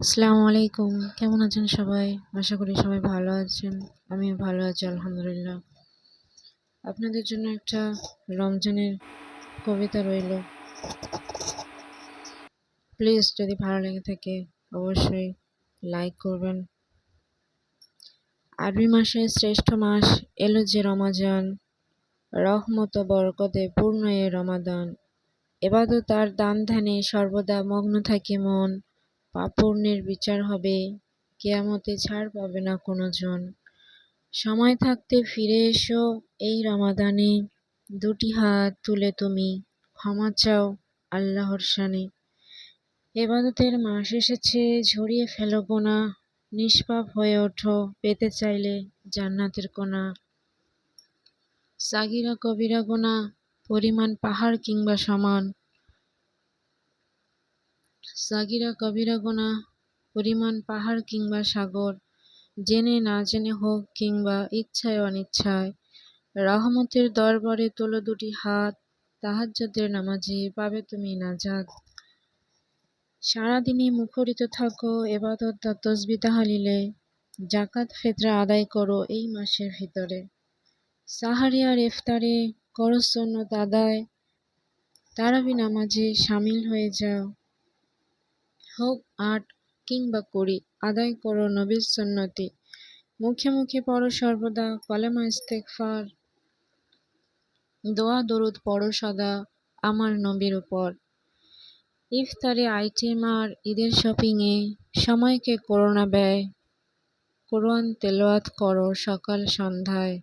আসসালামু আলাইকুম। কেমন আছেন সবাই? আশা করি সবাই ভালো আছেন। আমিও ভালো আছি, আলহামদুলিল্লাহ। আপনাদের জন্য একটা রমজানের কবিতা রইল। প্লিজ যদি ভালো লেগে থাকে, অবশ্যই লাইক করবেন। আরবি মাসের শ্রেষ্ঠ মাস এলো যে রমাজান। রহমত বরকতে পূর্ণ এ রমাদান। এবাদত আর দান ধ্যানে সর্বদা মগ্ন থাকে মন। পাপূর্ণের বিচার হবে, কেয়ামতে ছাড় পাবে না কোনো জন সময় থাকতে ফিরে এসো এই রমাদানে। দুটি হাত তুলে তুমি ক্ষমা চাও আল্লাহর শানে। এবাদতের মাস এসেছে, ঝরিয়ে ফেলো গোনা। নিষ্পাপ হয়ে ওঠো, পেতে চাইলে জান্নাতের কোনা। সাগিরা কবিরা গোনা, পরিমাণ পাহাড় কিংবা সমান। সাগিরা কবিরা গোনা, পরিমাণ পাহাড় কিংবা সাগর, জেনে না জেনে হোক কিংবা ইচ্ছায় অনিচ্ছায়, রহমতের দরবারে তোলো দুটি হাত, তাহাজ্জুদের নামাজে পাবে তুমি নাজাত। সারাদিনই মুখরিত থাকো, এবাদত তসবি তাহালিলে জাকাত ফেতরা আদায় করো এই মাসের ভিতরে। সাহারি আর ইফতারে করো সন্ন্যত আদায়, তারাবি নামাজে সামিল হয়ে যাও। হোক আট কিংবা কুড়ি, আদায় করো নবীর সন্নতি। মুখে মুখে পড়ো সর্বদা, কলেমা ইস্তেকফার দোয়া, দরুদ পড়ো সদা আমার নবীর উপর। ইফতারে আইটেম আর ঈদের শপিংয়ে সময়কে করোনা ব্যয়। কোরআন তেলোয়াত করো সকাল সন্ধ্যায়।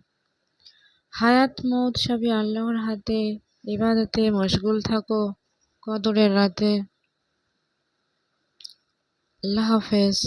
হায়াত মৌত সবই আল্লাহর হাতে। ইবাদতে মশগুল থাকো কদরের রাতে। আল্লাহ হাফেজ।